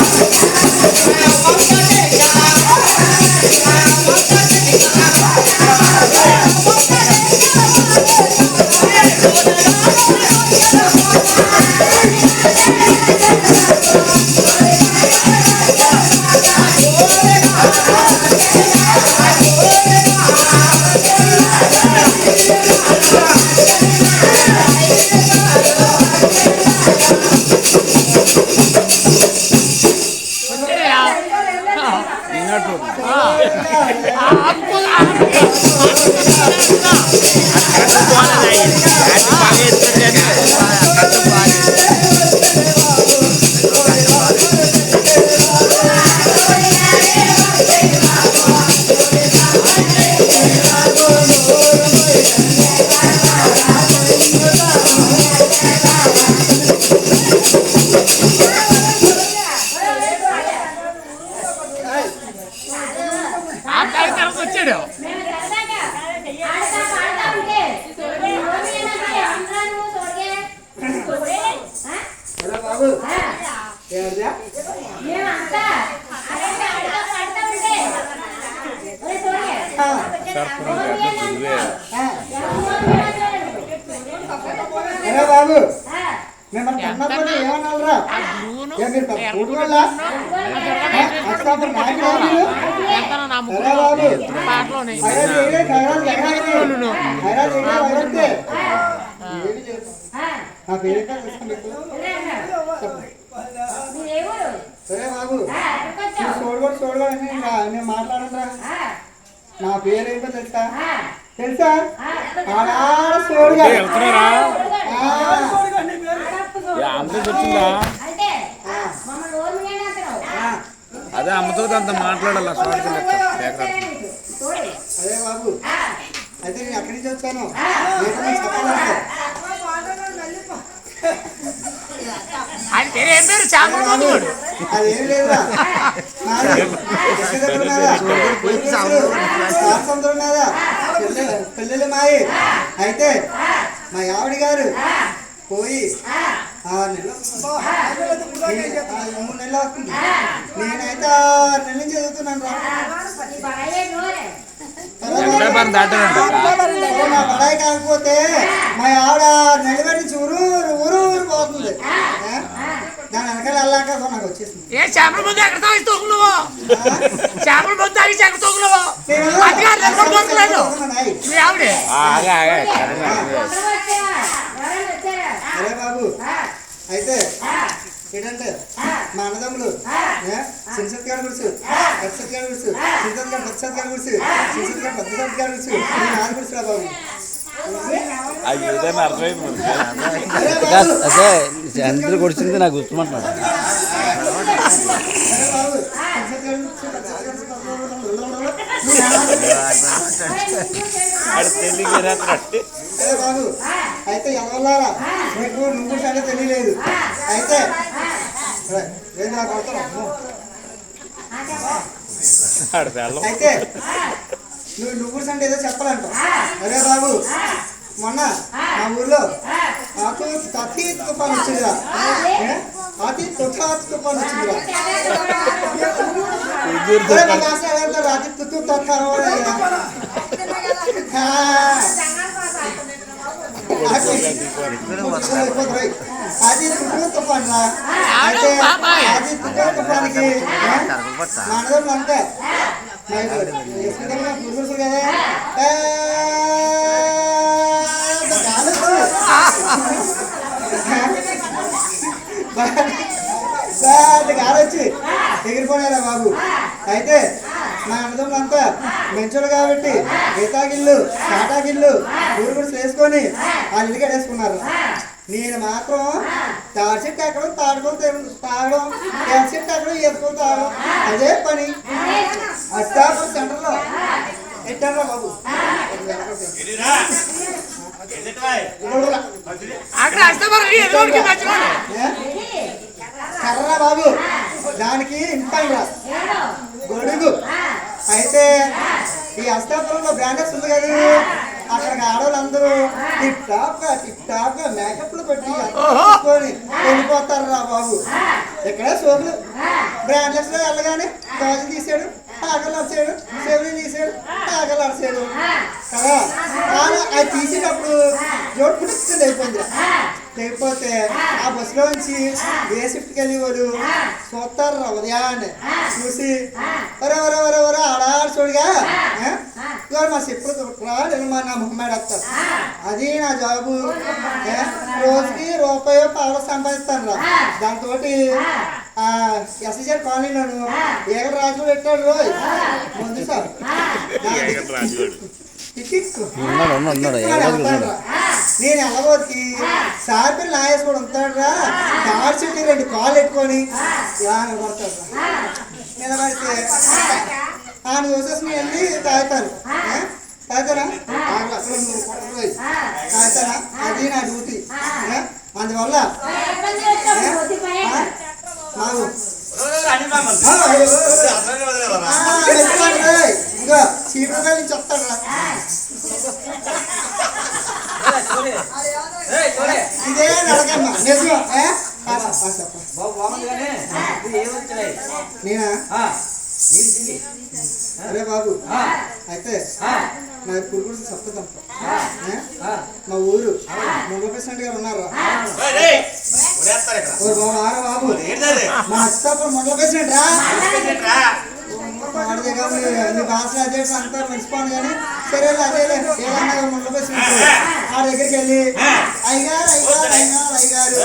ఆ అరే బాబు ఎగరాలి. హైరాజ్ చేయలే, వైరత్తే. నా పేరు సరే బాబు మీరు చూడకూడదు నేను మాట్లాడరా నా పేరు? ఏంటో తెలుసా తెలుసా అదే అమ్మతో అంత మాట్లాడాలి అదే బాబు. అయితే నేను ఎక్కడి నుంచి వచ్చాను ఆయన పేరు ఏం పేరు? చేపల మందుడు అదేం లేదురా. పెళ్ళిళ్ళు మాయి అయితే మా ఆవిడ గారు పోయి ఆరు నెలలు మూడు నెలలు అవుతుంది నేనైతే ఆరు నెలల చదువుతున్నాను రా ఈ బడాయే నోరే వ్యాపారం దాటారంట ఓ, నా బడాయి కాకపోతే మా ఆవిడ నిలబెట్టి ఊరు ఊరు ఊరు పోతుంది ఏ? నాకు వచ్చేసింది. ఏ చేపల మందు ఎక్కడ తాగి తోకు నువ్వు చేపల మందు తాగి ఎక్కడ తోకు నువ్వు. మీ ఆవిడే? అరే బాబు ఆ, అయితే ఆ, ఏంటంటే మా అన్నదమ్ములు చిన్నసత్ గారి గురుసు పెద్దసత్ గారి గురుసు చిన్నసత్ గారు పెద్దసత్ గారి గురుసు చిన్నసత్ గారు పెద్ద సత్ గారి గురుసు నాలుగు గురుసురా బాబు? ఏదైనా అర్థమైంది అదే చంద్రుడు కొడుతుంది నాకు గుర్తుమంటున్నాడు. అయితే ఎవరారా నీకు నువ్వు సంగతి తెలియలేదు. అయితే అయితే నువ్వు నువ్వు అంటే ఏదో చెప్పాలంట అరే బాబు మొన్న మా ఊర్లో నాకు అతి తుఫాన్ వచ్చిందిరా? అతి తుఫాన్ తుఫాన్ వచ్చిందిరా? అతి తుత్తు. అది తుత్తు తుఫాన్ రా అయితే అది తుత్తు తుఫాన్కి ఏ? మా అన్నదమ్ములు అంతే పురుషులు కదా. కాదొచ్చి ఎగిరిపోయారా బాబు? అయితే మా అన్నదమ్ములు అంతా మంచోడు కాబట్టి ఈతాగిళ్ళు కాటాగిళ్ళు ఊరు కూడా వేసుకొని వాళ్ళు ఇల్లు కట్టేసుకున్నారు నేను మాత్రం తాడి చెట్టు ఎక్కడం తాడుకొని తాగడం తేడ చెట్టు ఎక్కడం తాగడం అదే పని. అష్టాపురం సెంటర్లో ఎట్టారా బాబు? అక్కడ? కర్ర బాబు దానికి ఇంపండ్రా గొడుగు. అయితే ఈ అష్టాపురంలో బ్రాండెస్ ఉంది కదా. అక్కడికి ఆడవాళ్ళందరూ టిప్ టాప్గా టిప్ టాప్గా మేకప్లు పెట్టి వెళ్ళిపోతారు రా బాబు. ఇక్కడే సోపులు. బ్రాండ్లెస్లో వెళ్ళగానే గాజు తీసాడు. ఆకలి అరిచాడు చెవులు తీసాడు ఆకలి అరిచాడు కదా అది తీసేటప్పుడు జోడు పుట్టుకుంది అయిపోయింది లేకపోతే ఆ. బస్సులో నుంచి ఏ షిఫ్ట్కి వెళ్ళి వాళ్ళు చూస్తారు రా ఉదయాన్నే. చూసి ఒరే ఒరే ఒరే ఒరే ఆడాడు చూడుగా? ఇదిగో మా చెప్పులు నేను మా నా మొహమ్మాడు వస్తారు అది నా జాబు. ఏ? రోజుకి రూపాయో పావులో సంపాదిస్తాను రా దాంతో ఎస్ఎస్ఆర్ కాలనీలోను ఏగల రాజు పెట్టాడు రోయ్. ముందు సార్. ఉన్నాడు ఉన్నాడు ఉన్నాడు. నేను వెళ్ళబోతుకి సార్ పిల్ల నాయస్ కూడా ఉంటాడు రా కార్ చుట్టూ రెండు కాళ్ళు పెట్టుకొని నిలబడతాడు నిలబడితే ఆయన చూసేసి నేను వెళ్ళి తాగుతాను? తాగుతారా. తాగుతారా? అది నా డ్యూటీ? అందువల్ల ఏ? ఆ? మాకు ఆ, అయ్యో. ఆ, మెచ్చుకోండి రేయ్. ఇదిగో చీపురు నుంచి వస్తాడు రా ఇదే నడకమ్మా నిజం ఏ? పాస, పాస, పాస. నేనా అరే బాబు అయితే నా పురుగుడు సప్తదం మా ఊరు ముంగ ప్రెసిడెంట్ గారు ఉన్నారా బాబు మా అత్తాపురం భాష అదే అంతా మర్చిపోను కానీ సరే అదే ఏదన్నా ప్రెసిడెంట్ ఆ దగ్గరికి వెళ్ళి అయ్యారు అయ్యారు అయ్యారు అయ్యారు